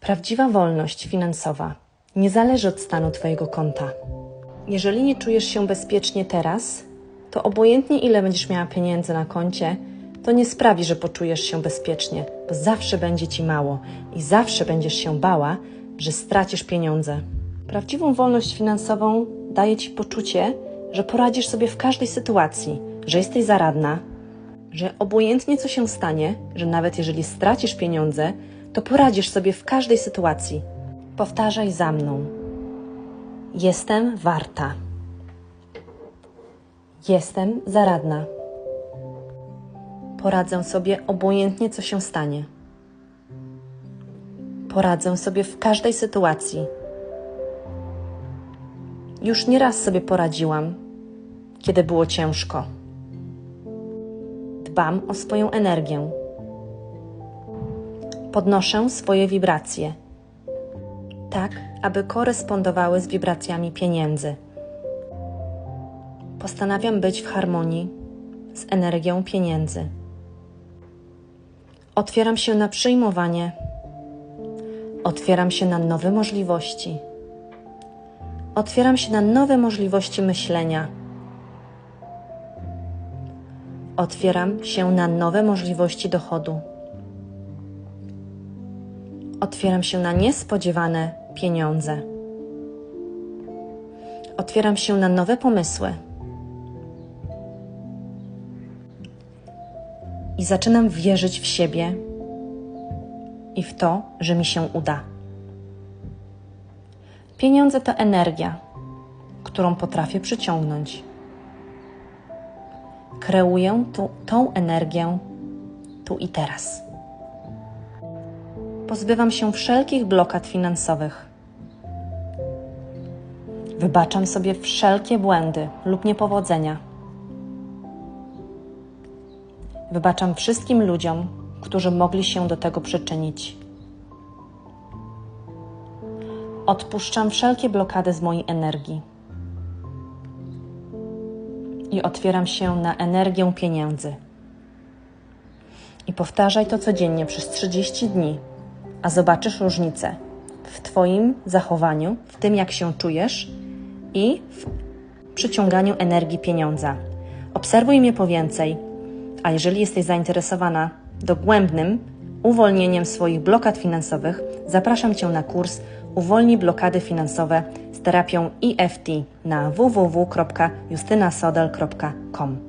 Prawdziwa wolność finansowa nie zależy od stanu Twojego konta. Jeżeli nie czujesz się bezpiecznie teraz, to obojętnie ile będziesz miała pieniędzy na koncie, to nie sprawi, że poczujesz się bezpiecznie, bo zawsze będzie Ci mało i zawsze będziesz się bała, że stracisz pieniądze. Prawdziwą wolność finansową daje Ci poczucie, że poradzisz sobie w każdej sytuacji, że jesteś zaradna, że obojętnie co się stanie, że nawet jeżeli stracisz pieniądze, to poradzisz sobie w każdej sytuacji. Powtarzaj za mną. Jestem warta. Jestem zaradna. Poradzę sobie obojętnie co się stanie. Poradzę sobie w każdej sytuacji. Już nieraz sobie poradziłam, kiedy było ciężko. Dbam o swoją energię. Podnoszę swoje wibracje, tak aby korespondowały z wibracjami pieniędzy. Postanawiam być w harmonii z energią pieniędzy. Otwieram się na przyjmowanie, otwieram się na nowe możliwości, otwieram się na nowe możliwości myślenia. Otwieram się na nowe możliwości dochodu. Otwieram się na niespodziewane pieniądze. Otwieram się na nowe pomysły. I zaczynam wierzyć w siebie i w to, że mi się uda. Pieniądze to energia, którą potrafię przyciągnąć. Kreuję tu, tą energię tu i teraz. Pozbywam się wszelkich blokad finansowych. Wybaczam sobie wszelkie błędy lub niepowodzenia. Wybaczam wszystkim ludziom, którzy mogli się do tego przyczynić. Odpuszczam wszelkie blokady z mojej energii i otwieram się na energię pieniędzy. I powtarzaj to codziennie przez 30 dni, a zobaczysz różnicę w Twoim zachowaniu, w tym jak się czujesz i w przyciąganiu energii pieniądza. Obserwuj mnie po więcej, a jeżeli jesteś zainteresowana dogłębnym uwolnieniem swoich blokad finansowych, zapraszam Cię na kurs Uwolnij blokady finansowe z terapią EFT na www.justynasodel.com.